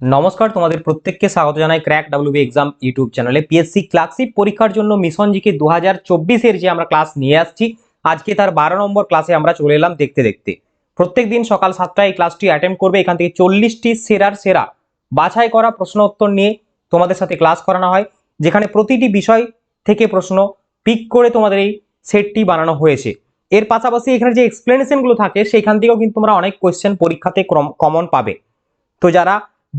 নমস্কার, তোমাদের প্রত্যেককে স্বাগত জানাই ক্র্যাক ডাব্লিউবি এক্সাম ইউটিউব চ্যানেলে পিএসসি ক্লাসিক পরীক্ষার জন্য মিশন জিকে দু হাজার চব্বিশের যে আমরা ক্লাস নিয়ে আসছি, আজকে তার বারো নম্বর ক্লাসে আমরা চলে এলাম দেখতে দেখতে। প্রত্যেক দিন সকাল সাতটায় এই ক্লাসটি অ্যাটেম্প করবে, এখান থেকে চল্লিশটি সেরার সেরা বাছাই করা প্রশ্ন উত্তর নিয়ে তোমাদের সাথে ক্লাস করানো হয়, যেখানে প্রতিটি বিষয় থেকে প্রশ্ন পিক করে তোমাদের এই সেটটি বানানো হয়েছে। এর পাশাপাশি এখানে যে এক্সপ্লেনেশনগুলো থাকে সেইখান থেকেও কিন্তু তোমরা অনেক কোয়েশ্চেন পরীক্ষাতে কমন পাবে। তো যারা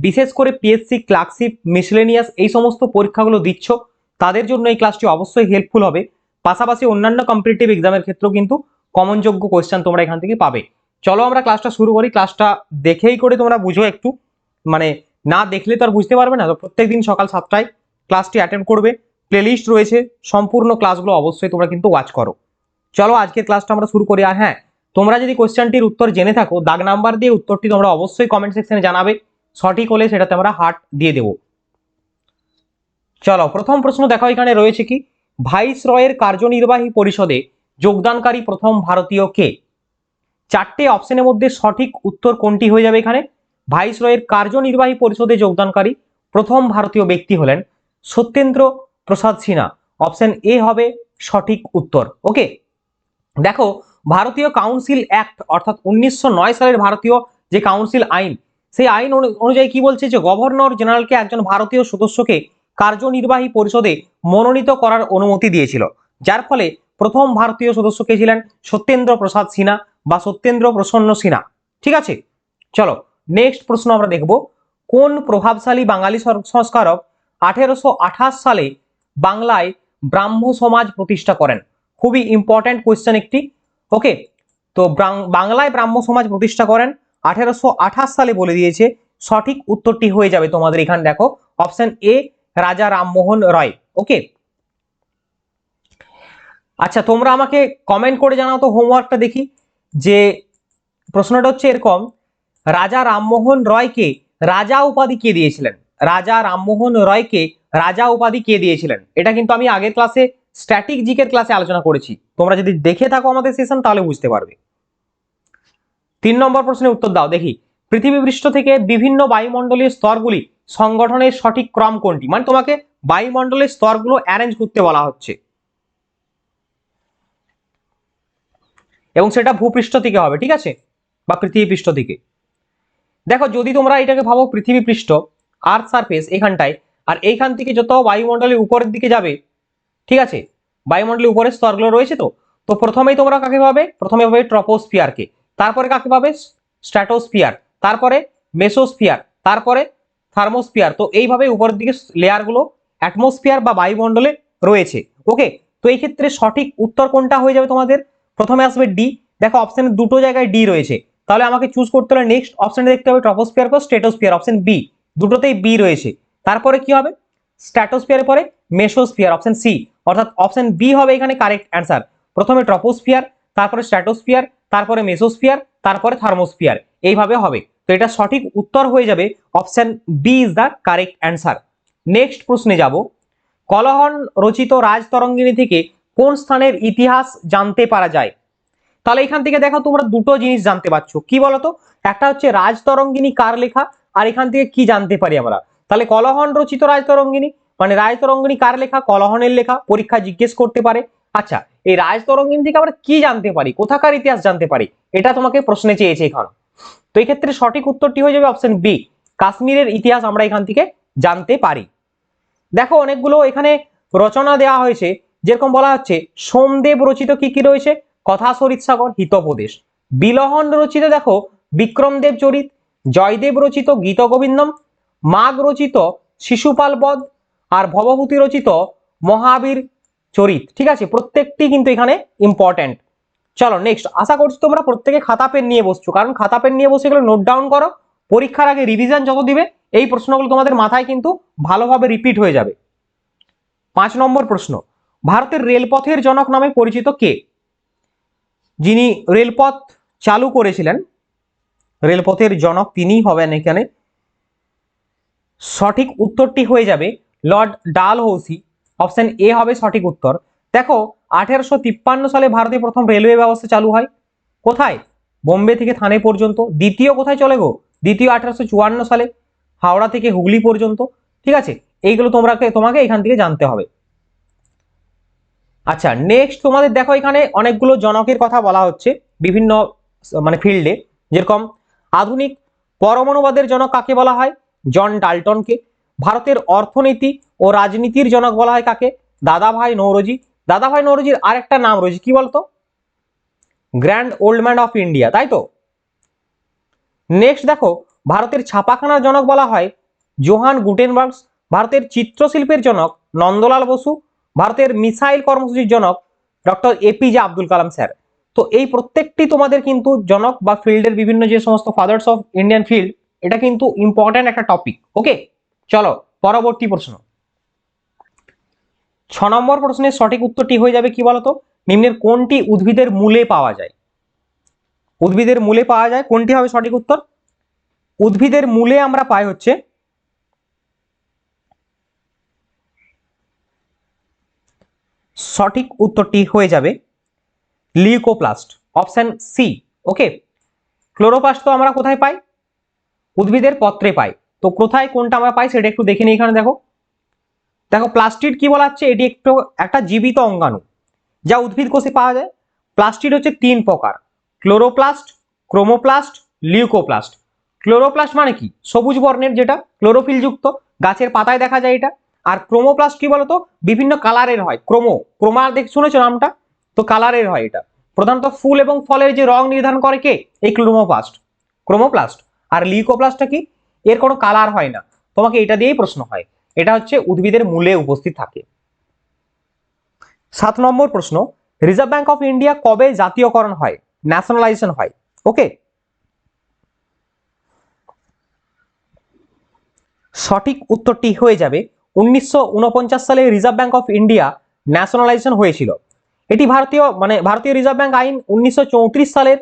বিশেষ করে পিএসসি ক্লার্কশিপ মিসলেনিয়াস এই সমস্ত পরীক্ষাগুলো দিচ্ছ, তাদের জন্য এই ক্লাসটি অবশ্যই হেল্পফুল হবে। পাশাপাশি অন্যান্য কম্পিটিটিভ এক্সামের ক্ষেত্রেও কিন্তু কমনযোগ্য কোয়েশ্চেন তোমরা এখান থেকে পাবে। চলো আমরা ক্লাসটা শুরু করি। ক্লাসটা দেখেই করে তোমরা বুঝো একটু। মানে না দেখলে তো আর বুঝতে পারবে না। তো প্রত্যেকদিন সকাল সাতটায় ক্লাসটি অ্যাটেন্ড করবে। প্লেলিস্ট রয়েছে। সম্পূর্ণ ক্লাসগুলো অবশ্যই তোমরা কিন্তু ওয়াচ করো। চলো আজকের ক্লাসটা আমরা শুরু করি। আর হ্যাঁ তোমরা যদি কোয়েশ্চেনটির উত্তর জেনে থাকো, দাগ নাম্বার দিয়ে উত্তরটি তোমরা অবশ্যই কমেন্ট সেকশনে জানাবে। সঠিক হলে সেটাতে আমরা হার্ট দিয়ে দেব। চলো, প্রথম প্রশ্ন দেখো, এখানে রয়েছে কি? ভাইস রয়ের কার্যনির্বাহী পরিষদে যোগদানকারী প্রথম ভারতীয় কে? চারটে অপশনের মধ্যে সঠিক উত্তর কোনটি হয়ে যাবে এখানে? ভাইস রয়ের কার্যনির্বাহী পরিষদে যোগদানকারী প্রথম ভারতীয় ব্যক্তি হলেন সত্যেন্দ্র প্রসাদ সিনহা। অপশন এ হবে সঠিক উত্তর। ওকে দেখো, ভারতীয় কাউন্সিল অ্যাক্ট অর্থাৎ উনিশশো নয় সালের ভারতীয় যে কাউন্সিল আইন সেই আইন অনুযায়ী কি বলছে যে গভর্নর জেনারেলকে একজন ভারতীয় সদস্যকে কার্যনির্বাহী পরিষদে মনোনীত করার অনুমতি দিয়েছিল। যার ফলে প্রথম ভারতীয় সদস্য কে ছিলেন? সত্যেন্দ্র প্রসাদ সিনহা বা সত্যেন্দ্র প্রসন্ন সিনহা। ঠিক আছে? চলো নেক্সট প্রশ্ন আমরা দেখব। কোন প্রভাবশালী বাঙালি সংস্কারক আঠেরোশো আঠাশ সালে বাংলায় ব্রাহ্ম সমাজ প্রতিষ্ঠা করেন? খুবই ইম্পর্ট্যান্ট কোয়েশ্চেন একটি। ওকে তো বাংলায় ব্রাহ্ম সমাজ প্রতিষ্ঠা করেন আঠেরোশো সালে বলে দিয়েছে, সঠিক উত্তরটি হয়ে যাবে তোমাদের এখানে, দেখো অপশন এ রাজা রামমোহন রয় ওকে আচ্ছা তোমরা আমাকে কমেন্ট করে জানাও তো হোমওয়ার্কটা দেখি, যে প্রশ্নটা হচ্ছে এরকম, রাজা রামমোহন রয়কে রাজা উপাধি কে দিয়েছিলেন? রাজা রামমোহন রয়কে রাজা উপাধি কে দিয়েছিলেন? এটা কিন্তু আমি আগের ক্লাসে স্ট্যাটিক জিকের ক্লাসে আলোচনা করেছি। তোমরা যদি দেখে থাকো আমাদের সেশন তাহলে বুঝতে পারবে। তিন নম্বর প্রশ্নের উত্তর দাও, দেখি। পৃথিবী পৃষ্ঠ থেকে বিভিন্ন বায়ুমণ্ডলীয় স্তরগুলি সংগঠনের সঠিক ক্রম কোনটি? মানে তোমাকে বায়ুমণ্ডলের স্তরগুলো অ্যারেঞ্জ করতে বলা হচ্ছে। এবং সেটা ভূপৃষ্ঠ থেকে হবে, ঠিক আছে? বা পৃথিবী পৃষ্ঠ থেকে। দেখো, যদি তোমরা এটাকে ভাবো পৃথিবী পৃষ্ঠ আর্থ সারফেস এখানটায়, আর এইখান থেকে যত বায়ুমণ্ডলের উপরের দিকে যাবে, ঠিক আছে? বায়ুমণ্ডলের উপরের স্তরগুলো রয়েছে তো? তো প্রথমেই তোমরা কাকে ভাবে? প্রথমে ভাবে ট্রপোস্ফিয়ারকে তারপরে কাকে পাবে? স্ট্র্যাটোস্ফিয়ার। তারপরে মেসোস্ফিয়ার। তারপরে থার্মোস্ফিয়ার। তো এইভাবে উপরের দিকে লেয়ারগুলো অ্যাটমোস্ফিয়ার বা বায়ুমণ্ডলে রয়েছে। ওকে তো এই ক্ষেত্রে সঠিক উত্তর কোনটা হয়ে যাবে তোমাদের? প্রথমে আসবে ডি দেখো অপশনে দুটো জায়গায় ডি রয়েছে। তাহলে আমাকে চুজ করতে হলে নেক্সট অপশনে দেখতে হবে ট্রপোস্ফিয়ার পর স্ট্রেটোস্ফিয়ার অপশন বি দুটোতেই বি রয়েছে। তারপরে কি হবে? স্ট্র্যাটোস্ফিয়ারের পরে মেসোস্ফিয়ার অপশন সি অর্থাৎ অপশন বি হবে এখানে কারেক্ট অ্যান্সার প্রথমে ট্রপোস্ফিয়ার তারপরে স্ট্র্যাটোস্ফিয়ার তারপরে মেসোস্ফিয়ার তারপরে থার্মোস্ফিয়ার এইভাবে হবে। তো এটা সঠিক উত্তর হয়ে যাবে option B is the correct answer next প্রশ্নে যাব। কলহন রচিত রাজতরঙ্গিনী থেকে কোন স্থানের ইতিহাস জানতে পারা যায়? তাহলে এখান থেকে দেখো তোমরা দুটো জিনিস জানতে পারছ। কি বলতো? একটা হচ্ছে রাজতরঙ্গিনী কার লেখা? আর এখান থেকে কি জানতে পারি আমরা? তাহলে কলহন রচিত রাজতরঙ্গিনী মানে রাজতরঙ্গিনী কার লেখা? কলহনের লেখা। পরীক্ষা জিজ্ঞেস করতে পারে। আচ্ছা এই রাজতরঙ্গিনী থেকে আমরা কি জানতে পারি? কোথাকার ইতিহাস জানতে পারি? এটা তোমাকে প্রশ্নে চেয়েছে এখন। তো এই ক্ষেত্রে সঠিক উত্তরটি হয়ে যাবে অপশন বি কাশ্মীরের ইতিহাস আমরা এখান থেকে জানতে পারি। দেখো, অনেকগুলো এখানে রচনা দেওয়া হয়েছে। যেরকম বলা হচ্ছে, সোমদেব রচিত কি কি রয়েছে? কথা সরিত সাগর, হিতোপদেশ। বিলহন রচিত, দেখো, বিক্রমদেব চরিত, জয়দেব রচিত গীত গোবিন্দম, মাঘ রচিত শিশুপাল বধ, আর ভবভূতি রচিত মহাবীর চরিত। ঠিক আছে? প্রত্যেকটি কিন্তু এখানে ইম্পর্ট্যান্ট চলো নেক্সট আশা করছি তোমরা প্রত্যেকে খাতা পেন নিয়ে বসছো। কারণ খাতা পেন নিয়ে বসে এগুলো নোট ডাউন করো। পরীক্ষার আগে রিভিশন যত দিবে, এই প্রশ্নগুলো তোমাদের মাথায় কিন্তু ভালোভাবে রিপিট হয়ে যাবে। পাঁচ নম্বর প্রশ্ন, ভারতের রেলপথের জনক নামে পরিচিত কে? যিনি রেলপথ চালু করেছিলেন, রেলপথের জনক তিনিই হবেন এখানে। সঠিক উত্তরটি হয়ে যাবে, লর্ড ডাল হৌসি অপশন এ হবে সঠিক উত্তর। দেখো, আঠেরোশো তিপ্পান্ন সালে ভারতে প্রথম রেলওয়ে ব্যবস্থা চালু হয়। কোথায়? বোম্বে থেকে থানে পর্যন্ত। দ্বিতীয় কোথায় চলে গো? দ্বিতীয় আঠেরোশো চুয়ান্ন সালে, হাওড়া থেকে হুগলি পর্যন্ত। ঠিক আছে? এইগুলো তোমরা তোমাকে এখান থেকে জানতে হবে। আচ্ছা নেক্সট তোমাদের দেখো এখানে অনেকগুলো জনকের কথা বলা হচ্ছে বিভিন্ন মানে ফিল্ডে যেরকম, আধুনিক পরমাণুবাদের জনক কাকে বলা হয়? জন ডাল্টনকে। ভারতের অর্থনীতি ও রাজনীতির জনক বলা হয় কাকে? দাদাভাই নৌরজি। দাদাভাই নৌরজির আরেকটা নাম রয়েছে, কি বলতো? Grand old man of India, তাই তো? নেক্সট দেখো, ভারতের ছাপাখানার জনক বলা হয় জোহান গুটেনবার্গস ভারতের চিত্রশিল্পের জনক নন্দলাল বসু, ভারতের মিসাইল কর্মসূচির জনক doctor APJ Abdul Kalam sir. তো এই প্রত্যেকটি তোমাদের কিন্তু জনক বা ফিল্ডের বিভিন্ন যে সমস্ত ফাদার্স অফ ইন্ডিয়ান ফিল্ড এটা কিন্তু ইম্পর্ট্যান্ট একটা টপিক ওকে চলো, পরবর্তী প্রশ্ন। ছ নম্বর প্রশ্নের সঠিক উত্তরটি হয়ে যাবে কি বলতো? নিম্নের কোনটি উদ্ভিদের মূলে পাওয়া যায়? উদ্ভিদের মূলে পাওয়া যায়। কোনটি হবে সঠিক উত্তর? উদ্ভিদের মূলে আমরা পাই হচ্ছে সঠিক উত্তরটি হয়ে যাবে leucoplast, option C. Okay? Chloroplast তো আমরা কোথায় পাই? উদ্ভিদের পত্রে পাই। তো কোথায় কোনটা আমরা পাই সেটা একটু দেখে নিই এখানে দেখো। দেখো প্লাস্টিড কি বলা হচ্ছে এটি একটু একটা জীবিত অঙ্গাণু, যা উদ্ভিদ কোষে পাওয়া যায়। প্লাস্টিড হচ্ছে তিন প্রকার ক্লোরোপ্লাস্ট ক্রোমোপ্লাস্ট লিউকোপ্লাস্ট ক্লোরোপ্লাস্ট মানে কি? সবুজ বর্ণের যেটা ক্লোরোফিল যুক্ত, গাছের পাতায় দেখা যায় এটা। আর ক্রোমোপ্লাস্ট কি বলতো? বিভিন্ন কালারের হয় ক্রোমো ক্রোমা দেখ, শুনেছো নামটা? তো কালারের হয় এটা। প্রধানত ফুল এবং ফলের যে রং নির্ধারণ করে কে? এই ক্লোমোপ্লাস্ট ক্রোমোপ্লাস্ট আর লিউকোপ্লাস্টটা কি? এর কোনো কালার হয় না। তোমাকে এটা দিয়েই প্রশ্ন হয়। এটা হচ্ছে উদ্ভিদের মূলে উপস্থিত থাকে। সাত নম্বর প্রশ্ন রিজার্ভ ব্যাংক অফ ইন্ডিয়া কবে জাতীয়করণ হয়? ন্যাশনালাইজেশন হয়। ওকে সঠিক উত্তরটি হয়ে যাবে, উনিশশো উনপঞ্চাশ সালে reserve bank of India nationalisation হয়েছিল। এটি ভারতীয় মানে ভারতীয় রিজার্ভ ব্যাংক আইন উনিশশো চৌত্রিশ সালের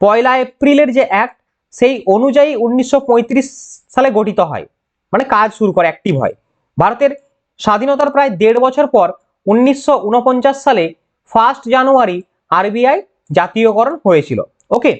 পয়লা এপ্রিলের যে অ্যাক্ট সেই অনুযায়ী উনিশশো পঁয়ত্রিশ সালে গঠিত হয়। মানে কাজ শুরু করে অ্যাক্টিভ হয়। ভারতের স্বাধীনতার প্রায় দেড় বছর পর উনিশশো উনপঞ্চাশ সালে ফার্স্ট জানুয়ারি আরবিআই জাতীয়করণ হয়েছিল। ওকে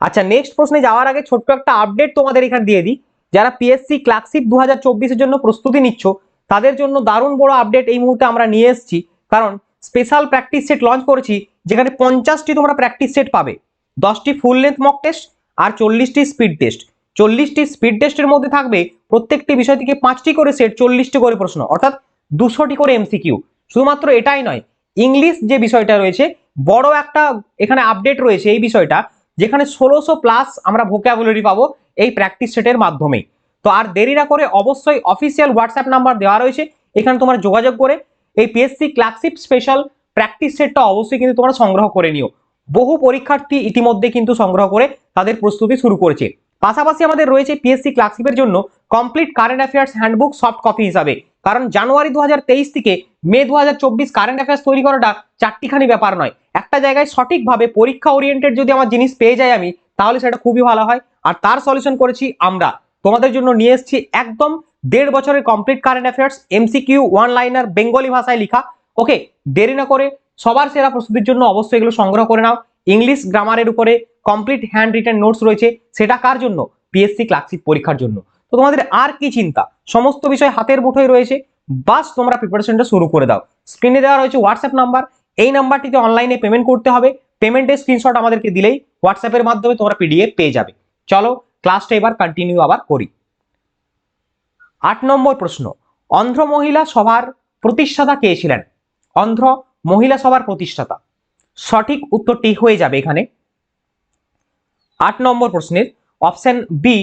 আচ্ছা নেক্সট প্রশ্নে যাওয়ার আগে ছোট্ট একটা আপডেট তোমাদের এখানে দিয়ে দিই। যারা পিএসসি ক্লার্কশিপ দু হাজার জন্য প্রস্তুতি নিচ্ছ, তাদের জন্য দারুণ বড় আপডেট এই মুহূর্তে আমরা নিয়ে এসেছি। কারণ স্পেশাল প্র্যাকটিস সেট লঞ্চ করেছি, যেখানে পঞ্চাশটি তোমরা প্র্যাকটিস সেট পাবে। দশটি ফুল লেন্থ মক টেস্ট আর চল্লিশটি স্পিড টেস্ট চল্লিশটি স্পিড টেস্টের মধ্যে থাকবে। প্রত্যেকটি বিষয় থেকে পাঁচটি করে সেট চল্লিশটি করে প্রশ্ন। অর্থাৎ দুশোটি করে এমসিকিউ শুধুমাত্র এটাই নয় ইংলিশ যে বিষয়টা রয়েছে, বড় একটা এখানে আপডেট রয়েছে এই বিষয়টা, যেখানে ষোলোশো প্লাস আমরা ভোকাবুলারি পাবো এই প্র্যাকটিস সেটের মাধ্যমেই। তো আর দেরি না করে অবশ্যই অফিসিয়াল হোয়াটসঅ্যাপ নাম্বার দেওয়া রয়েছে, এখানে তোমরা যোগাযোগ করে এই পিএসসি ক্লাসিপ স্পেশাল প্র্যাকটিস সেটটা অবশ্যই কিন্তু তোমরা সংগ্রহ করে নিও। বহু পরীক্ষার্থী ইতিমধ্যে কিন্তু সংগ্রহ করে তাদের প্রস্তুতি শুরু করেছে। পাশাপাশি আমাদের রয়েছে পিএসসি ক্লাসিপের জন্য complete current affairs handbook soft copy হিসাবে। কারণ জানুয়ারি দু হাজার তেইশ থেকে মে দু হাজার চব্বিশ কারেন্ট অ্যাফেয়ার্স তৈরি করাটা চারটিখানি ব্যাপার নয়। একটা জায়গায় সঠিকভাবে পরীক্ষা ওরিয়েন্টেড যদি আমার জিনিস পেয়ে যাই আমি, তাহলে সেটা খুবই ভালো হয়। আর তার সলিউশন করেছি আমরা। তোমাদের জন্য নিয়ে এসেছি একদম দেড় বছরের complete current affairs MCQ one liner Bengali ভাষায় লেখা। ওকে দেরি না করে সবার সেরা প্রস্তুতির জন্য অবশ্যই এগুলো সংগ্রহ করে নাও। ইংলিশ গ্রামারের উপরে কমপ্লিট হ্যান্ড রিটেন নোটস রয়েছে, সেটা কার জন্য? পিএসসি ক্লাসিক পরীক্ষার জন্য। তো তোমাদের আর কি চিন্তা? সমস্ত বিষয় হাতের মুঠোয় রয়েছে, বাস তোমরা প্রিপারেশনটা শুরু করে দাও। স্ক্রিনে দেওয়া রয়েছে হোয়াটসঅ্যাপ নাম্বার এই নাম্বারটিতে অনলাইনে পেমেন্ট করতে হবে। পেমেন্টের স্ক্রিনশট আমাদেরকে দিলেই হোয়াটসঅ্যাপের মাধ্যমে তোমরা পিডিএফ পেয়ে যাবে। চলো ক্লাসটা এবার কন্টিনিউ আবার করি। আট নম্বর প্রশ্ন, অন্ধ্র মহিলা সভার প্রতিষ্ঠাতা কে ছিলেন? অন্ধ্র মহিলা সভার প্রতিষ্ঠাতা। সঠিক উত্তরটি হয়ে যাবে এখানে। আট নম্বর প্রশ্নের option B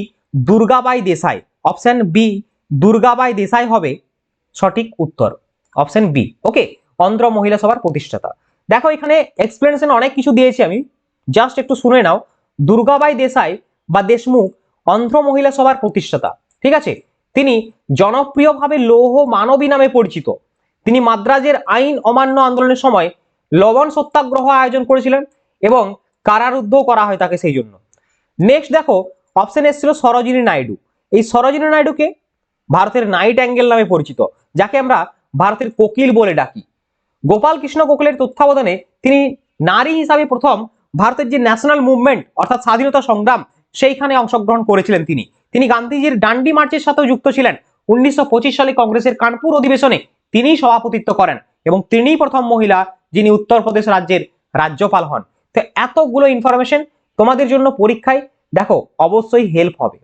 Durgabai Desai. Option B Durgabai Desai হবে সঠিক উত্তর। অপশন বি ওকে অন্ধ্র মহিলা সভার প্রতিষ্ঠাতা। দেখো এখানে এক্সপ্লেনেশন অনেক কিছু দিয়েছি আমি। জাস্ট একটু শুনে নাও। দুর্গাবাই দেশাই বা দেশমুখ অন্ধ্র মহিলা সভার প্রতিষ্ঠাতা, ঠিক আছে? তিনি জনপ্রিয়ভাবে লৌহ মানবী নামে পরিচিত। তিনি মাদ্রাজের আইন অমান্য আন্দোলনের সময় লবণ সত্যাগ্রহ আয়োজন করেছিলেন এবং কারারুদ্ধ করা হয় তাকে সেই জন্য। নেক্সট দেখো অপশন এসেছিল সরোজিনী নাইডু। এই সরোজিনী নাইডুকে ভারতের নাইট অ্যাঙ্গেল নামে পরিচিত, যাকে আমরা ভারতের কোকিল বলে ডাকি। গোপাল কৃষ্ণ কোকিলের তত্ত্বাবধানে তিনি নারী হিসাবে প্রথম ভারতের যে ন্যাশনাল মুভমেন্ট অর্থাৎ স্বাধীনতা সংগ্রাম, সেইখানে অংশগ্রহণ করেছিলেন তিনি। তিনি গান্ধীজির ডান্ডি মার্চের সাথেও যুক্ত ছিলেন। উনিশশো পঁচিশ সালে কংগ্রেসের কানপুর অধিবেশনে তিনিই সভাপতিত্ব করেন এবং তিনিই প্রথম মহিলা যিনি উত্তরপ্রদেশ রাজ্যের রাজ্যপাল হন। তো এতগুলো ইনফরমেশন তোমাদের জন্য পরীক্ষায়, দেখো, অবশ্যই হেল্প হবে।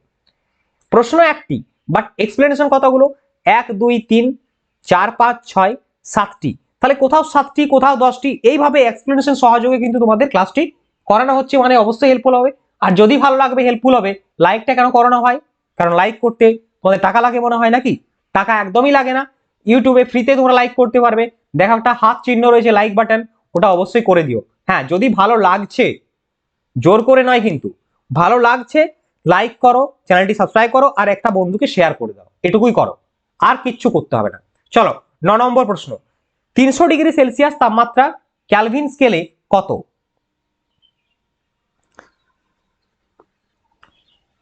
প্রশ্ন একটি বাট এক্সপ্লেনেশন কতগুলো? এক, দুই, তিন, চার, পাঁচ, ছয়, সাতটি। তাহলে কোথাও সাতটি, কোথাও দশটি, এইভাবে এক্সপ্লেনেশন সহযোগে কিন্তু তোমাদের ক্লাসটি করানো হচ্ছে মানে অবশ্যই হেল্পফুল হবে। আর যদি ভালো লাগবে হেল্পফুল হবে লাইকটা কেন করানো হয়? কারণ লাইক করতে তোমাদের টাকা লাগে মনে হয় নাকি? টাকা একদমই লাগে না। ইউটিউবে ফ্রিতে তোমরা লাইক করতে পারবে। দেখো একটা হাত চিহ্ন রয়েছে লাইক বাটন ওটা অবশ্যই করে দিও। হ্যাঁ যদি ভালো লাগছে, জোর করে নয় কিন্তু, ভালো লাগছে লাইক করো, চ্যানেলটি সাবস্ক্রাইব করো, আর একটা বন্ধুকে শেয়ার করে দাও, এটুকুই করো, আর কিচ্ছু করতে হবে না। চলো, ন নম্বর প্রশ্ন, তিনশো ডিগ্রি সেলসিয়াস তাপমাত্রা ক্যালভিন স্কেলে কত?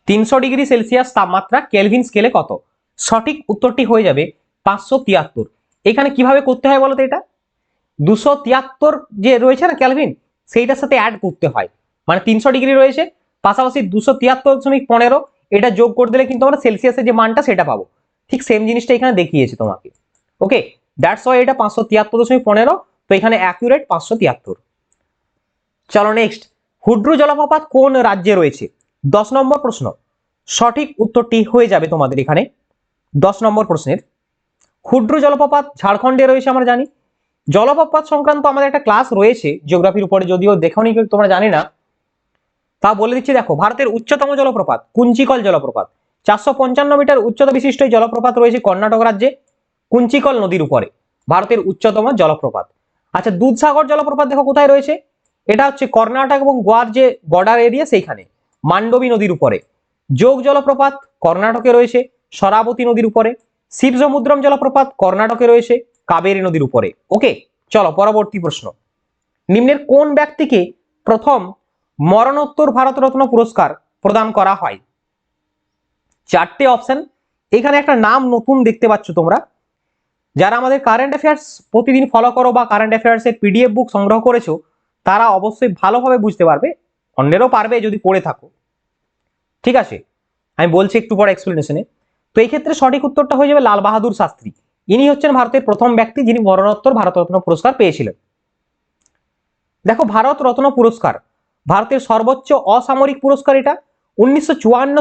তিনশো ডিগ্রি সেলসিয়াস তাপমাত্রা কেলভিন স্কেলে কত? সঠিক উত্তরটি হয়ে যাবে পাঁচশো তিয়াত্তর। এখানে কীভাবে করতে হয় বলতো এটা? দুশো তিয়াত্তর যে রয়েছে না ক্যালভিন, সেইটার সাথে অ্যাড করতে হয়। মানে তিনশো ডিগ্রি রয়েছে, পাশাপাশি দুশো তিয়াত্তর দশমিক পনেরো, এটা যোগ করে দিলে কিন্তু আমরা সেলসিয়াসের যে মানটা সেটা পাবো। ঠিক সেম জিনিসটা এখানে দেখিয়েছে তোমাকে। ওকে দ্যাটস ওয়াই এটা পাঁচশো তিয়াত্তর দশমিক পনেরো, তো এখানে অ্যাকুরেট পাঁচশো তিয়াত্তর। চলো নেক্সট হুড্রু জলপ্রপাত কোন রাজ্যে রয়েছে? দশ নম্বর প্রশ্ন। সঠিক উত্তরটি হয়ে যাবে তোমাদের এখানে। দশ নম্বর প্রশ্নের। ক্ষুদ্র জলপ্রপাত, ঝাড়খণ্ডে রয়েছে আমরা জানি। জলপ্রপাত সংক্রান্ত আমাদের একটা ক্লাস রয়েছে জিওগ্রাফির উপরে, যদিও দেখোনি কেউ, তোমরা জানি না। তা বলে দিচ্ছি, দেখো, ভারতের উচ্চতম জলপ্রপাত, কুঞ্চিকল জলপ্রপাত। চারশো পঞ্চান্ন মিটার উচ্চতা বিশিষ্ট এই জলপ্রপাত রয়েছে কর্ণাটক রাজ্যে, কুঞ্চিকল নদীর উপরে, ভারতের উচ্চতম জলপ্রপাত। আচ্ছা দুধসাগর জলপ্রপাত দেখো কোথায় রয়েছে? এটা হচ্ছে কর্ণাটক এবং গোয়ার যে বর্ডার এরিয়া সেইখানে, মান্ডবী নদীর উপরে। যোগ জলপ্রপাত কর্ণাটকে রয়েছে, সরাবতী নদীর উপরে শিবসমুদ্রম জলপ্রপাত কর্ণাটকে রয়েছে, কাবেরী নদীর উপরে। ওকে চলো, পরবর্তী প্রশ্ন। নিম্নের কোন ব্যক্তিকে প্রথম মরণোত্তর ভারতরত্ন পুরস্কার প্রদান করা হয়? চারটে অপশন এখানে একটা নাম নতুন দেখতে পাচ্ছ তোমরা। যারা আমাদের কারেন্ট অ্যাফেয়ার্স প্রতিদিন ফলো করো বা কারেন্ট অ্যাফেয়ার্সের পিডিএফ বুক সংগ্রহ করেছ, তারা অবশ্যই ভালোভাবে বুঝতে পারবে। অন্যেরও পারবে যদি পড়ে থাকো। ঠিক আছে? আমি বলছি একটু পরে এক্সপ্লেনেশনে তো এই ক্ষেত্রে সঠিক উত্তরটা হয়ে যাবে লাল বাহাদুর শাস্ত্রী। ইনি হচ্ছেন ভারতের প্রথম ব্যক্তি যিনি মরণোত্তর ভারতরত্ন পুরস্কার পেয়েছিলেন। দেখো, ভারত রত্ন পুরস্কার, ভারতের সর্বোচ্চ অসামরিক পুরস্কার এটা। উনিশশো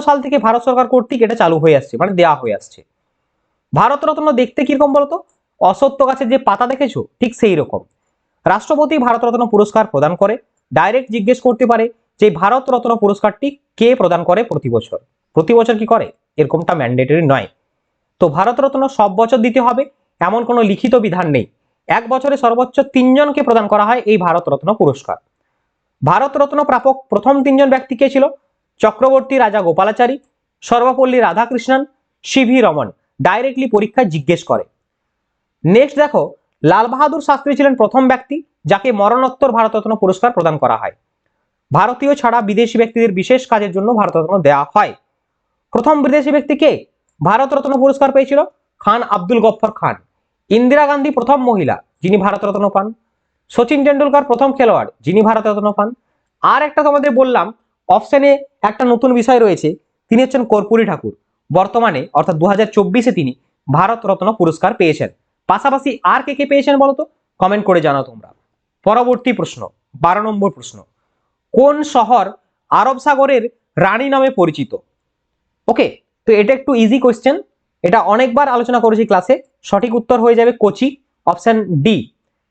সাল থেকে ভারত সরকার কর্তৃক এটা চালু হয়ে আসছে মানে দেওয়া হয়ে আসছে। ভারত রত্ন দেখতে কীরকম বলতো? অসত্য গাছের যে পাতা দেখেছ, ঠিক সেই রকম। রাষ্ট্রপতি ভারত রত্ন পুরস্কার প্রদান করে, ডাইরেক্ট জিজ্ঞেস করতে পারে যে ভারত রত্ন পুরস্কারটি কে প্রদান করে প্রতি বছর? প্রতি বছর কি করে? এরকমটা ম্যান্ডেটরি নয়। তো ভারতরত্ন সব বছর দিতে হবে, এমন কোনো লিখিত বিধান নেই। এক বছরে সর্বোচ্চ তিনজনকে প্রদান করা হয় এই ভারতরত্ন পুরস্কার। ভারতরত্ন প্রাপক প্রথম তিনজন ব্যক্তি কে ছিল? চক্রবর্তী রাজা গোপালাচারী, সর্বপল্লী রাধাকৃষ্ণন সিভি রমন ডাইরেক্টলি পরীক্ষায় জিজ্ঞেস করে। নেক্সট দেখো, লাল বাহাদুর শাস্ত্রী ছিলেন প্রথম ব্যক্তি, যাকে মরণোত্তর ভারতরত্ন পুরস্কার প্রদান করা হয়। ভারতীয় ছাড়া বিদেশি ব্যক্তিদের বিশেষ কাজের জন্য ভারতরত্ন দেওয়া হয়। প্রথম বিদেশি ব্যক্তি কে? ভারতরত্ন পুরস্কার পেয়েছিল খান আব্দুল গফর খান। ইন্দিরা গান্ধী প্রথম মহিলা, যিনি ভারতরত্ন পান। সচিন টেন্ডুলকার প্রথম খেলোয়াড়, যিনি ভারতরত্ন পান। আর একটা তোমাদের বললাম অপশনে একটা নতুন বিষয় রয়েছে, তিনি হচ্ছেন কর্পূরী ঠাকুর। বর্তমানে, অর্থাৎ দু হাজার তিনি ভারতরত্ন পুরস্কার পেয়েছেন। পাশাপাশি আর কে কে পেয়েছেন বলতো? কমেন্ট করে জানাও তোমরা। পরবর্তী প্রশ্ন, বারো নম্বর প্রশ্ন। কোন শহর আরব সাগরের রানী নামে পরিচিত? ওকে তো এটা একটু ইজি কোয়েশ্চেন এটা অনেকবার আলোচনা করেছি ক্লাসে সঠিক উত্তর হয়ে যাবে কোচি অপশন ডি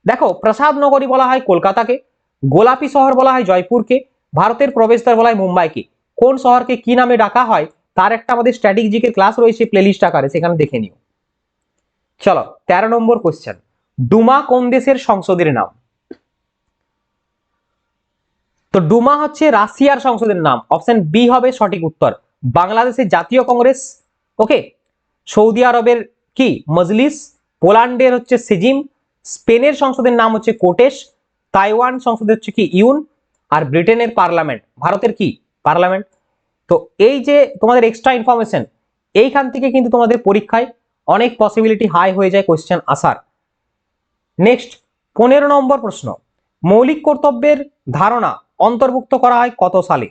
দেখো, প্রসাদ নগরী বলা হয় কলকাতাকে, গোলাপি শহর বলা হয় জয়পুরকে, ভারতের প্রবেশদ্বার বলা হয় মুম্বাইকে। কোন শহরকে কি নামে ডাকা হয়, তার একটা আমাদের স্ট্র্যাটেজিকের ক্লাস রয়েছে প্লেলিস্ট আকারে, সেখানে দেখে নিও। চলো, তেরো নম্বর কোশ্চেন ডুমা কোন দেশের সংসদের নাম? তো ডুমা হচ্ছে রাশিয়ার সংসদের নাম। অপশন বি হবে সঠিক উত্তর। বাংলাদেশের জাতীয় কংগ্রেস ওকে সৌদি আরবের কি? মজলিস, পোল্যান্ডের হচ্ছে সিজিম, স্পেনের সংসদের নাম হচ্ছে কোটেশ, তাইওয়ান সংসদের হচ্ছে কি? ইউন, আর ব্রিটেনের পার্লামেন্ট, ভারতের কি? পার্লামেন্ট। তো এই যে তোমাদের এক্সট্রা ইনফরমেশন এইখান থেকে কিন্তু তোমাদের পরীক্ষায় অনেক পসিবিলিটি হাই হয়ে যায় কোয়েশ্চেন আসার। নেক্সট পনেরো নম্বর প্রশ্ন, মৌলিক কর্তব্যের ধারণা অন্তর্ভুক্ত করা হয় কত সালে?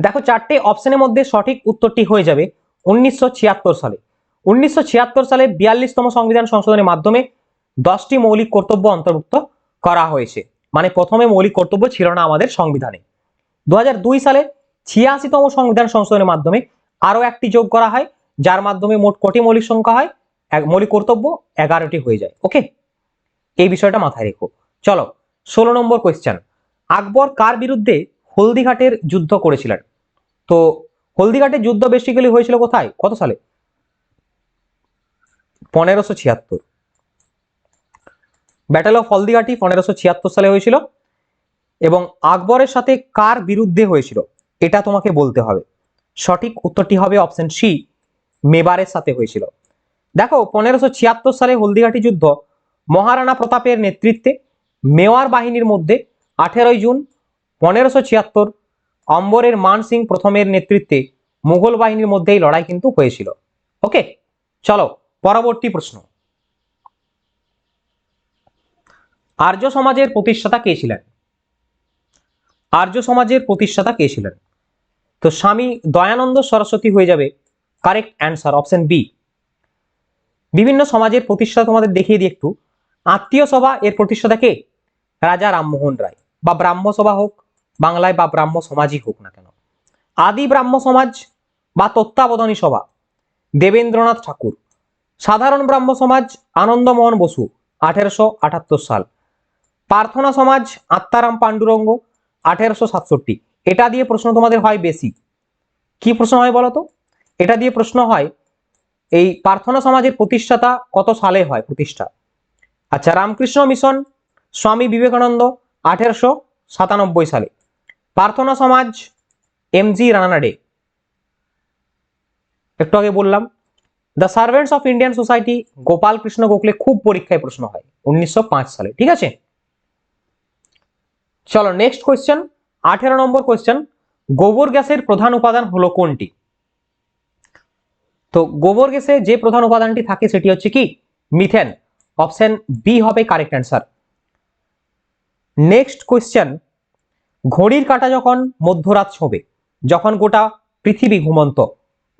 দেখো চারটে অপশনের মধ্যে সঠিক উত্তরটি হয়ে যাবে উনিশশো ছিয়াত্তর সালে। উনিশশো ছিয়াত্তর সালে বিয়াল্লিশতম সংবিধান সংশোধনের মাধ্যমে দশটি মৌলিক কর্তব্য অন্তর্ভুক্ত করা হয়েছে। মানে প্রথমে মৌলিক কর্তব্য ছিল না আমাদের সংবিধানে। দু হাজার দুই সালে ছিয়াশিতম সংবিধান সংশোধনের মাধ্যমে আরও একটি যোগ করা হয়, যার মাধ্যমে মোট কটি মৌলিক সংখ্যা হয়? এক, মৌলিক কর্তব্য এগারোটি হয়ে যায়, ওকে? এই বিষয়টা মাথায় রেখো। চলো, ষোলো নম্বর কোয়েশ্চেন আকবর কার বিরুদ্ধে হলদিঘাটের যুদ্ধ করেছিলেন? তো হলদিঘাটের যুদ্ধ বেসিক্যালি হয়েছিল কোথায়? কত সালে? পনেরোশো ছিয়াত্তর। ব্যাটেল অফ হলদিঘাটি পনেরোশো ছিয়াত্তর সালে হয়েছিল এবং আকবরের সাথে কার বিরুদ্ধে হয়েছিল? এটা তোমাকে বলতে হবে। সঠিক উত্তরটি হবে অপশন সি মেবারের সাথে হয়েছিল। দেখো, পনেরোশো ছিয়াত্তর সালে হলদিঘাটি যুদ্ধ, মহারানা প্রতাপের নেতৃত্বে মেওয়ার বাহিনীর মধ্যে আঠেরোই জুন পনেরোশো ছিয়াত্তর অম্বরের মান সিং প্রথমের নেতৃত্বে মুঘল বাহিনীর মধ্যে লড়াই কিন্তু হয়েছিল। ওকে চলো, পরবর্তী প্রশ্ন। আর্য সমাজের প্রতিষ্ঠাতা কে ছিলেন? আর্য সমাজের প্রতিষ্ঠাতা কে ছিলেন? তো স্বামী দয়ানন্দ সরস্বতী হয়ে যাবে কারেক্ট অ্যান্সার অপশন বি বিভিন্ন সমাজের প্রতিষ্ঠাতা তোমাদের দেখিয়ে দিই একটু। আত্মীয় সভা এর প্রতিষ্ঠাতা কে? রাজা রামমোহন রায় বা ব্রাহ্ম সভা হোক বাংলায় বা ব্রাহ্ম সমাজই হোক না কেন। আদি ব্রাহ্ম সমাজ বা তত্ত্বাবধানী সভা, দেবেন্দ্রনাথ ঠাকুর, সাধারণ ব্রাহ্ম সমাজ আনন্দমোহন বসু, আঠেরোশো আটাত্তর সাল, প্রার্থনা সমাজ আত্মারাম পাণ্ডুরঙ্গ, আঠেরোশো সাতষট্টি। এটা দিয়ে প্রশ্ন তোমাদের হয় বেশি। কি প্রশ্ন হয় বলো তো? এটা দিয়ে প্রশ্ন হয়, এই প্রার্থনা সমাজের প্রতিষ্ঠাতা কত সালে হয় প্রতিষ্ঠা? আচ্ছা রামকৃষ্ণ মিশন, স্বামী বিবেকানন্দ, আঠেরোশো সাতানব্বই সালে। প্রার্থনা সমাজ এম জি রানাডে একটু আগে বললাম the servants of Indian society Gopal Krishna Gokhale খুব পরীক্ষায় প্রশ্ন হয়, উনিশশো পাঁচ সালে। ঠিক আছে? চলো নেক্সট কোয়েশ্চেন আঠেরো নম্বর কোয়েশ্চেন গোবর গ্যাসের প্রধান উপাদান হলো কোনটি? তো গোবর গ্যাসে যে প্রধান উপাদানটি থাকে সেটি হচ্ছে কি? মিথেন। অপশন বি হবে কারেক্ট অ্যান্সার। নেক্সট কোয়েশ্চেন ঘড়ির কাঁটা যখন মধ্যরাত ছোবে যখন গোটা পৃথিবী ঘুমন্ত,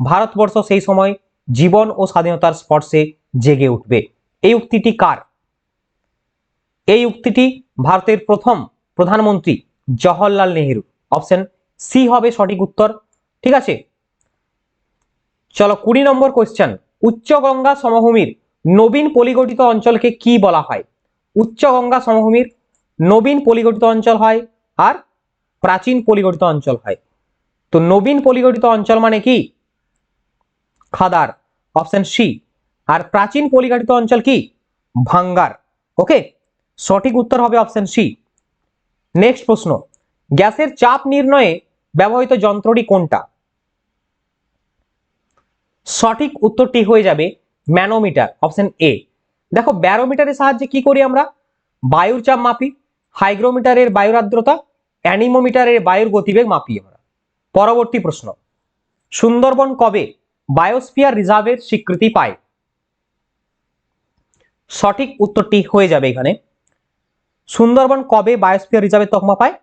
ভারতবর্ষ সেই সময় জীবন ও স্বাধীনতার স্পর্শে জেগে উঠবে। এই উক্তিটি কার? এই উক্তিটি ভারতের প্রথম প্রধানমন্ত্রী জওহরলাল নেহেরু। অপশন সি হবে সঠিক উত্তর। ঠিক আছে? চলো কুড়ি নম্বর কোয়েশ্চেন উচ্চগঙ্গা সমভূমির নবীন পলিগঠিত অঞ্চলকে কি বলা হয়? উচ্চগঙ্গা সমভূমির নবীন পলিগঠিত অঞ্চল হয় আর প্রাচীন পলিগঠিত অঞ্চল হয়। তো নবীন পলিগঠিত অঞ্চল মানে কি? খাদার, অপশন সি। আর প্রাচীন পলিগঠিত অঞ্চল কি? ভাঙ্গার। ওকে? সঠিক উত্তর হবে অপশন সি। নেক্সট প্রশ্ন। গ্যাসের চাপ নির্ণয়ে ব্যবহৃত যন্ত্রটি কোনটা? সঠিক উত্তরটি হয়ে যাবে ম্যানোমিটার, অপশন এ। দেখো, ব্যারোমিটারের সাহায্যে কি করি আমরা? বায়ুর চাপ মাপি, হাইগ্রোমিটারের বায়ুর আর্দ্রতা অ্যানিমোমিটারের বায়ুর গতিবেগ মাপি আমরা পরবর্তী প্রশ্ন, সুন্দরবন কবে বায়োস্ফিয়ার রিজার্ভের স্বীকৃতি পায়? সঠিক উত্তরটি হয়ে যাবে এখানে। সুন্দরবন কবে বায়োস্ফিয়ার রিজার্ভের তকমা পায়?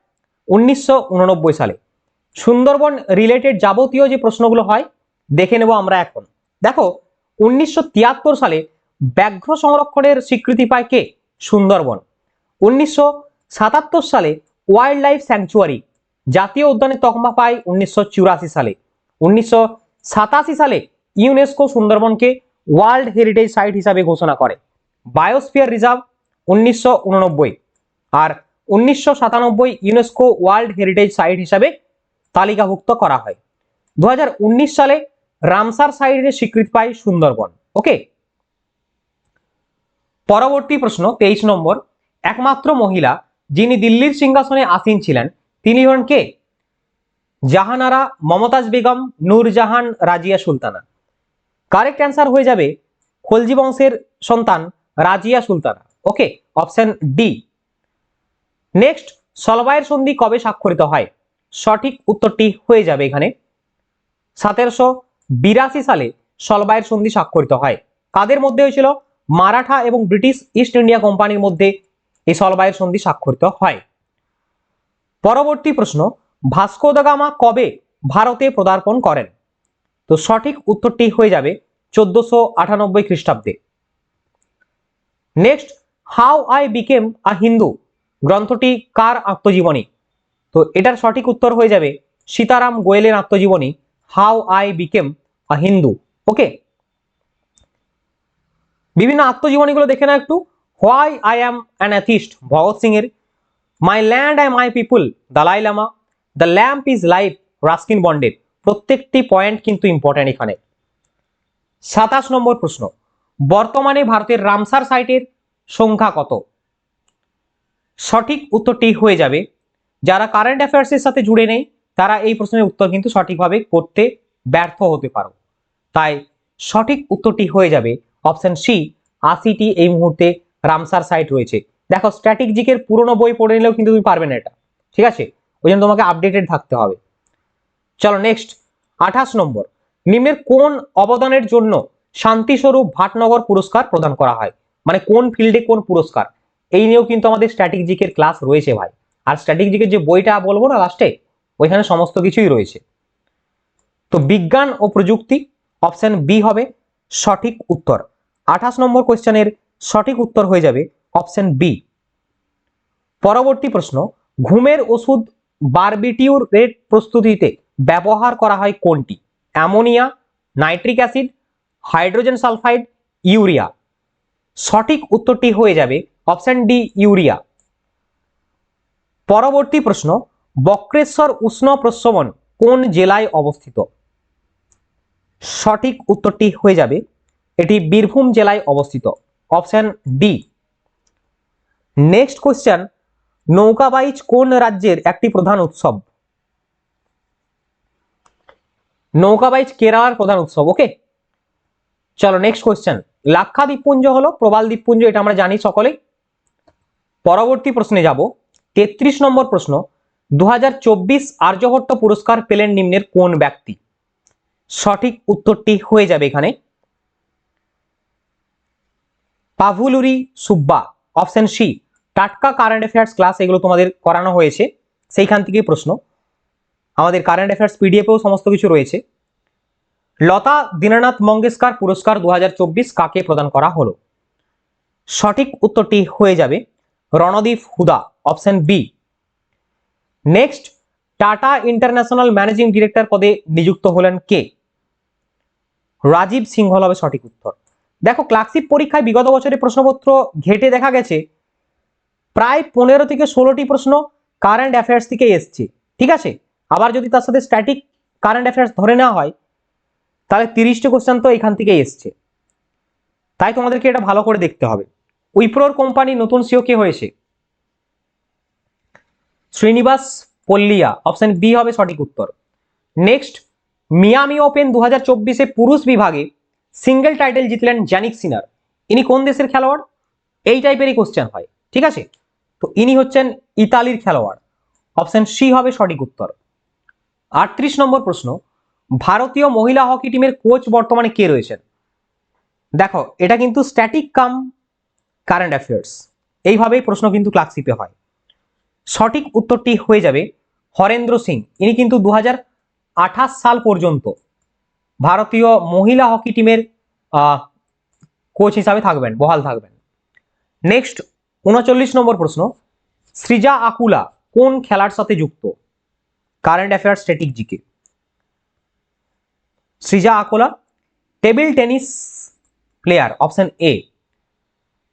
উনিশশো উননব্বই সালে। সুন্দরবন রিলেটেড যাবতীয় যে প্রশ্নগুলো হয়, দেখে নেব আমরা এখন। দেখো, উনিশশো তিয়াত্তর সালে ব্যাঘ্র সংরক্ষণের স্বীকৃতি পায় কে? সুন্দরবন। উনিশশো সাতাত্তর সালে ওয়াইল্ড লাইফ স্যাংচুয়ারি, জাতীয় উদ্যানের তকমা পায় উনিশশো চুরাশি সালে। উনিশশো সাতাশি সালে ইউনেস্কো সুন্দরবনকে ওয়ার্ল্ড হেরিটেজ সাইট হিসাবে ঘোষণা করে, বায়োস্ফিয়ার রিজার্ভ উনিশশো উননব্বই আর উনিশশো সাতানব্বই ইউনেস্কো ওয়ার্ল্ড হেরিটেজ সাইট হিসাবে তালিকাভুক্ত করা হয়। দু হাজার উনিশ সালে রামসার সাইটের স্বীকৃতি পায় সুন্দরবন। ওকে? পরবর্তী প্রশ্ন, তেইশ নম্বর, একমাত্র মহিলা যিনি দিল্লির সিংহাসনে আসীন ছিলেন, তিনি হলেন কে? জাহানারা মমতাজ বেগম, নূরজাহান, রাজিয়া সুলতানা। কারেক্ট অ্যান্সার হয়ে যাবে খলজি বংশের সন্তান Razia Sultana. Okay option D next সলবায়ের সন্ধি কবে স্বাক্ষরিত হয়? সঠিক উত্তরটি হয়ে যাবে এখানে। সতেরোশো বিরাশি সালে সলবায়ের সন্ধি স্বাক্ষরিত হয়। কাদের মধ্যে হয়েছিল? মারাঠা এবং ব্রিটিশ ইস্ট ইন্ডিয়া কোম্পানির মধ্যে এই সলবায়ের সন্ধি স্বাক্ষরিত হয়। পরবর্তী প্রশ্ন, ভাস্কো দা কবে ভারতে পদার্পণ করেন? তো সঠিক উত্তরটি হয়ে যাবে চোদ্দশো আটানব্বই খ্রিস্টাব্দে। Next how I became a Hindu গ্রন্থটি কার আত্মজীবনী? তো এটার সঠিক উত্তর হয়ে যাবে সীতারাম গোয়েলের আত্মজীবনী how I became a Hindu okay বিভিন্ন আত্মজীবনীগুলো দেখে না একটু। Why I am an atheist Bhagat Singh এর my land and my people Dalai Lama the lamp is life Ruskin বন্ডের প্রত্যেকটি পয়েন্ট কিন্তু ইম্পর্ট্যান্ট এখানে। সাতাশ নম্বর প্রশ্ন, বর্তমানে ভারতের রামসার সাইটের সংখ্যা কত? সঠিক উত্তরটি হয়ে যাবে, যারা কারেন্ট অ্যাফেয়ার্সের সাথে জুড়ে নেই, তারা এই প্রশ্নের উত্তর কিন্তু সঠিকভাবে করতে ব্যর্থ হতে পারো। তাই সঠিক উত্তরটি হয়ে যাবে অপশন সি আশিটি এই মুহূর্তে রামসার সাইট রয়েছে। দেখো স্ট্র্যাটেজিকের পুরনো বই পড়ে নিলেও কিন্তু তুমি পারবে না এটা, ঠিক আছে? ওই জন্য তোমাকে আপডেটেড থাকতে হবে। চলো নেক্সট আঠাশ নম্বর। নিম্নের কোন অবদানের জন্য শান্তিস্বরূপ ভাটনগর পুরস্কার প্রদান করা হয়? মানে কোন ফিল্ডে কোন পুরস্কার? এই নিয়েও কিন্তু আমাদের স্ট্র্যাটেজিকের ক্লাস রয়েছে ভাই। আর স্ট্র্যাটেজিকের যে বইটা বলব না লাস্টে ওইখানে সমস্ত কিছুই রয়েছে। তো বিজ্ঞান ও প্রযুক্তি অপশন বি হবে সঠিক উত্তর। আঠাশ নম্বর কোয়েশ্চেনের সঠিক উত্তর হয়ে যাবে অপশন বি পরবর্তী প্রশ্ন, ঘুমের ওষুধ বারবিটিউর রেট প্রস্তুতিতে ব্যবহার করা হয় কোনটি? Ammonia, nitric acid, hydrogen sulphide, urea. সঠিক উত্তরটি হয়ে যাবে অপশন ডি ইউরিয়া। পরবর্তী প্রশ্ন, বক্রেশ্বর উষ্ণ প্রশ্রবণ কোন জেলায় অবস্থিত? সঠিক উত্তরটি হয়ে যাবে এটি বীরভূম জেলায় অবস্থিত। Option D. নেক্সট কোশ্চেন নৌকাবাইচ কোন রাজ্যের একটি প্রধান উৎসব? নৌকাবাইচ কেরালার প্রধান উৎসব, ওকে? চলো নেক্সট কোশ্চেন, লাক্ষা দ্বীপপুঞ্জ হলো প্রবাল দ্বীপপুঞ্জ, এটা আমরা জানি সকলেই। পরবর্তী প্রশ্নে যাব, তেত্রিশ নম্বর প্রশ্ন দু হাজার চব্বিশ আর্যভট্ট পুরস্কার পেলেন নিম্নের কোন ব্যক্তি? সঠিক উত্তরটি হয়ে যাবে এখানে। পাভুলুরি সুব্বা অপশন সি টাটকা কারেন্ট অ্যাফেয়ার্স ক্লাস এগুলো তোমাদের করানো হয়েছে। সেইখান থেকেই প্রশ্ন। আমাদের কারেন্ট অ্যাফেয়ার্স পিডিএফেও সমস্ত কিছু রয়েছে। লতা দীনানাথ মঙ্গেশকর পুরস্কার দু হাজার চব্বিশ কাকে প্রদান করা হলো? সঠিক উত্তরটি হয়ে যাবে Randeep Hooda option B next Tata international managing director পদে নিযুক্ত হলেন কে? রাজীব সিংহল হবে সঠিক উত্তর। দেখো ক্লাসিক পরীক্ষায় বিগত বছরের প্রশ্নপত্র ঘেটে দেখা গেছে। প্রায় পনেরো থেকে ষোলোটি প্রশ্ন কারেন্ট অ্যাফেয়ার্স থেকে এসছে, ঠিক আছে? আবার যদি তার সাথে স্ট্যাটিক কারেন্ট অ্যাফেয়ার্স ধরে নেওয়া হয়, তাহলে তিরিশটি কোশ্চেন তো এখান থেকেই এসছে। তাই তোমাদেরকে এটা ভালো করে দেখতে হবে। উইপ্রোর কোম্পানি নতুন সিও কে হয়েছে? শ্রীনিবাস পল্লিয়া অপশন বি হবে সঠিক উত্তর। নেক্সট মিয়ামি ওপেন দু হাজার পুরুষ বিভাগে সিঙ্গেল টাইটেল জিতলেন জ্যানিক সিনার ইনি কোন দেশের খেলোয়াড়? এই টাইপেরই কোশ্চেন হয়, ঠিক আছে? তো ইনি হচ্ছেন ইতালির খেলোয়াড়। অপশন সি হবে সঠিক উত্তর। আটত্রিশ নম্বর প্রশ্ন, ভারতীয় মহিলা হকি টিমের কোচ বর্তমানে কে রয়েছেন? দেখো, এটা কিন্তু স্ট্যাটিক কাম কারেন্ট অ্যাফেয়ার্স এইভাবেই প্রশ্ন কিন্তু ক্লাসিপে হয়। সঠিক উত্তরটি হয়ে যাবে হরেন্দ্র সিং। ইনি কিন্তু দু হাজার আঠাশ সাল পর্যন্ত ভারতীয় মহিলা হকি টিমের কোচ হিসাবে থাকবেন, বহাল থাকবেন। নেক্সট উনচল্লিশ নম্বর প্রশ্ন, সৃজা আকুলা কোন খেলার সাথে যুক্ত? Current affairs static GK Sreeja Akula table tennis player option A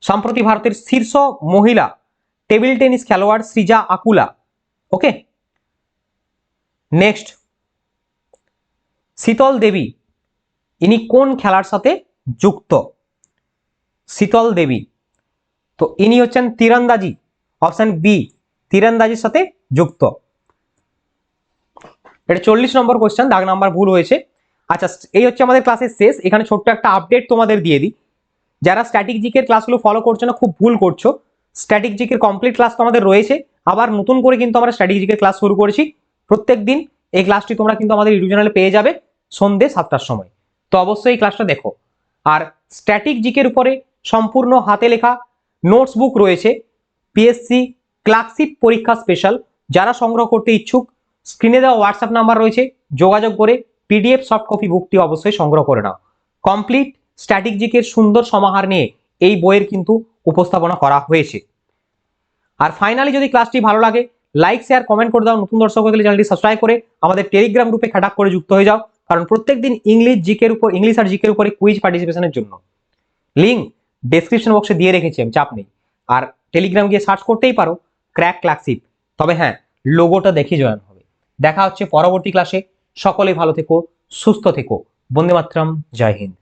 সম্প্রতি ভারতের শীর্ষ মহিলা টেবিল টেনিস খেলোয়াড় সৃজা আকুলা। ওকে নেক্সট শীতল দেবী, ইনি কোন খেলার সাথে যুক্ত? শীতল দেবী। তো ইনি হচ্ছেন তীরন্দাজি অপশন বি তীরন্দাজির সাথে যুক্ত। এটা চল্লিশ নম্বর কোয়েশ্চেন দাগ নাম্বার ভুল হয়েছে। আচ্ছা এই হচ্ছে আমাদের ক্লাসের শেষ। এখানে ছোট্ট একটা আপডেট তোমাদের দিয়ে দিই। যারা স্ট্যাটিক জিকের ক্লাসগুলো ফলো করছ না, খুব ভুল করছ। স্ট্যাটিক জিকের কমপ্লিট ক্লাস তো আমাদের রয়েছে। আবার নতুন করে কিন্তু আমরা স্ট্যাটিক জিকের ক্লাস শুরু করেছি। প্রত্যেক দিন এই ক্লাসটি তোমরা কিন্তু আমাদের ইউটিউব চ্যানেলে পেয়ে যাবে। সন্ধ্যে সাতটার সময়। তো অবশ্যই এই ক্লাসটা দেখো। আর স্ট্যাটিক জিকের উপরে সম্পূর্ণ হাতে লেখা নোটস বুক রয়েছে। পিএসসি ক্লার্কশিপ পরীক্ষা স্পেশাল যারা সংগ্রহ করতে ইচ্ছুক স্ক্রিনে দেওয়া হোয়াটসঅ্যাপ নাম্বার রয়েছে। যোগাযোগ করে পিডিএফ সফট কপি বুকটি অবশ্যই সংগ্রহ করে নাও। কমপ্লিট স্ট্যাটিক জিকের সুন্দর সমাহার নিয়ে এই বইয়ের কিন্তু উপস্থাপনা করা হয়েছে। আর ফাইনালি যদি ক্লাসটি ভালো লাগে লাইক শেয়ার কমেন্ট করে দাও। নতুন দর্শক হলে চ্যানেলটি সাবস্ক্রাইব করে আমাদের টেলিগ্রাম গ্রুপে খাটাক করে যুক্ত হয়ে যাও। কারণ প্রত্যেক দিন ইংলিশ জিকের উপর ইংলিশ আর জিকের উপরে কুইজ পার্টিসিপেশনের জন্য। লিঙ্ক ডেসক্রিপশন বক্সে দিয়ে রেখেছি আমি, চাপ নেই। আর টেলিগ্রাম গিয়ে সার্চ করতেই পারো ক্র্যাক ক্লাসিপ তবে হ্যাঁ লোগোটা দেখে জয়েন হবে। দেখা হচ্ছে পরবর্তী ক্লাসে সকলে ভালো থেকো, সুস্থ থেকো। বন্দে মাতরম জয় হিন্দ।